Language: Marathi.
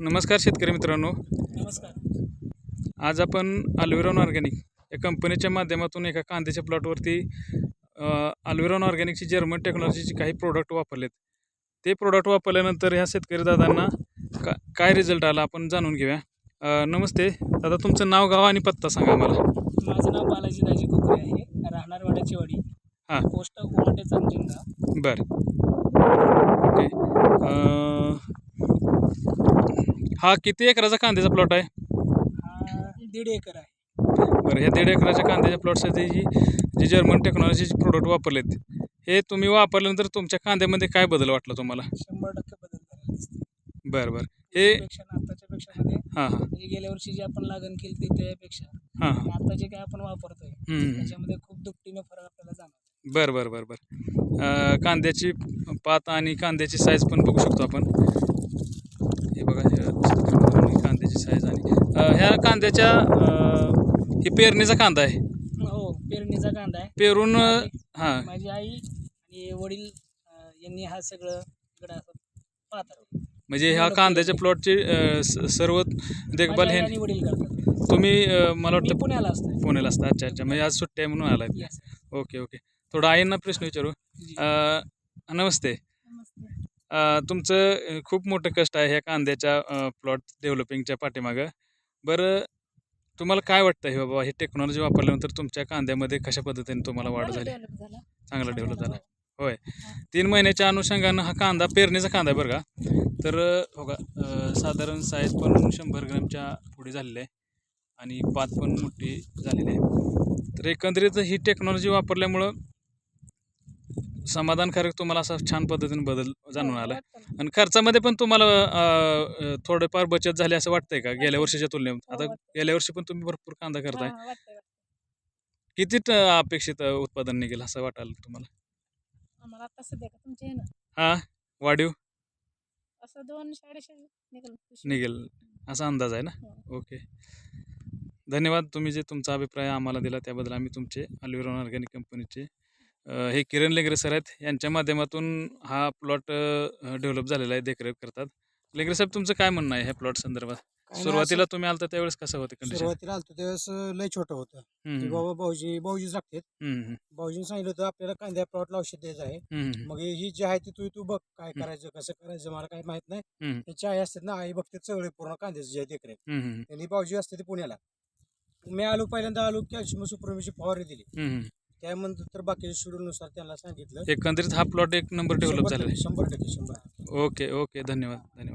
नमस्कार शेतकरी मित्रांनो. नमस्कार. आज आपण अल्विरॉन ऑर्गॅनिक या कंपनीच्या माध्यमातून एका कांद्याच्या प्लॉटवरती अल्विरॉन ऑर्गॅनिकची जर्मन टेक्नॉलॉजीचे काही प्रोडक्ट वापरलेत. ते प्रोडक्ट वापरल्यानंतर ह्या शेतकरी दादांना का काय रिझल्ट आला आपण जाणून घेऊया. नमस्ते. दादा तुमचं नाव गाव आणि पत्ता सांगा मला माझं नाव बालाजी दाजी कोकरे आहे. राहणार वाड्याची वाडी हां. पोस्ट उमटे चांगजिंगा बरं. ओके अ, हा किती एकराचा कांद्याचा प्लॉट आहे? हा दीड एकर आहे. बरं ह्या दीड एकराच्या कांद्याच्या प्लॉटसाठी जी जी जर्मन टेक्नॉलॉजीचे प्रोडक्ट वापरलेत हे तुम्ही वापरल्यानंतर तुमच्या कांद्यामध्ये काय बदल वाटला तुम्हाला? शंभर टक्के बदल झालेला दिसते बरं बरं. हे पेक्षा आताच्या पेक्षा मध्ये हां हां. म्हणजे गेल्या वर्षी जी आपण लागण केली ती त्यापेक्षा हां हां. आणि आता जे काय आपण वापरतोय हम्म. त्याच्यामध्ये खूप दुपटीनं फरक आपल्याला जाणवतो बरं बरं बरं बरं. अं, कांद्याची पात आणि कांद्याची साईज पण बघू शकतो आपण. हे बघा हे शेतकरी कांद्याची साईज आणि अं, ह्या कांद्याच्या ही पेरणीचा कांदा आहे. हो पेरणीचा कांदा आहे. पेरून हां. माझी आई आणि वडील यांनी हा सगळं पाहतात. म्हणजे ह्या कांद्याच्या. प्लॉटची सर्व देखभाल हे वडील करतात. तुम्ही मला वाटतं पुण्याला असतो पुण्याला असता. अच्छा अच्छा. म्हणजे आज सुट्टी आहे म्हणून Yes. Okay okay. थोडं आईंना प्रश्न विचारू. नमस्ते. तुमचं खूप मोठं कष्ट आहे ह्या कांद्याच्या प्लॉट डेव्हलपिंगच्या पाठीमागं. बरं तुम्हाला काय वाटतं हे बाबा? ही टेक्नॉलॉजी वापरल्यानंतर तुमच्या कांद्यामध्ये कशा पद्धतीने तुम्हाला वाढ झाली? चांगला डेव्हलप झाला. होय. तीन महिन्याच्या अनुषंगानं हा कांदा पेरणीचा कांदा आहे बरं का? तर हो का साधारण साईज पण शंभर ग्रॅमच्या पुढे झालेली आहे आणि पात पण मोठी झालेली आहे. तर एकंदरीत ही टेक्नॉलॉजी वापरल्यामुळं समाधानकारक तुम्हाला असा छान पद्धतीने बदल जाणून हो, आला. वाटतं ना. आणि खर्चामध्ये पण तुम्हाला अ, थोडंफार बचत झाली असं वाटतंय का गेल्या वर्षीच्या तुलनेत हो, आता. गेल्या वर्षी पण तुम्ही भरपूर कांदा करताय. किती ट- अपेक्षित अ, उत्पादन निघेल असं वाटायला तुम्हाला? आम्हाला आता सध्या का तुमच्या आहे ना हा वाढीव? असं निघाल. निघेल. असा अंदाज आहे ना? हो. ओके. धन्यवाद. तुम्ही जे तुमचा अभिप्राय आम्हाला दिला त्याबद्दल आम्ही तुमचे अल्विरॉन ऑर्गॅनिक कंपनीचे हे किरण लेगरे सर आहेत. यांच्या माध्यमातून हा प्लॉट डेव्हलप झालेला आहे देखरेख करतात. लेगरे साहेब तुमचं काय म्हणणं आहे ह्या प्लॉट संदर्भात? नाही सुरुवातीला तुम्ही आलता त्यावेळेस कसं होतं कंडिशन सुरुवातीला आलतो त्यावेळेस लय छोटं होतं. की बाबा भाऊजी भाऊजीच लागतात. भाऊजीने सांगितलं होतं आपल्याला कांद्या प्लॉटला औषध द्यायचं आहे. मग हे- जी आहे ती तू तू बघ काय हम्म. करायचं कसं करायचं मला काय माहीत नाही. त्याची आई असते ना आई बघते सगळे पूर्ण कांद्याचं जे देखरेख. त्यांनी भाऊजी असते ते पुण्याला. मी आलो पहिल्यांदा आलो कॅल्शियम सुप्रमिची फवारणी दिली. त्यानंतर तर बाकीच्या शेड्यूलनुसार त्यांना सांगितलं. एकंदरीत हा प्लॉट एक नंबर डेव्हलप टक्के- शंभर टक्के शंभर टक्के. ओके ओके धन्यवाद धन्यवाद.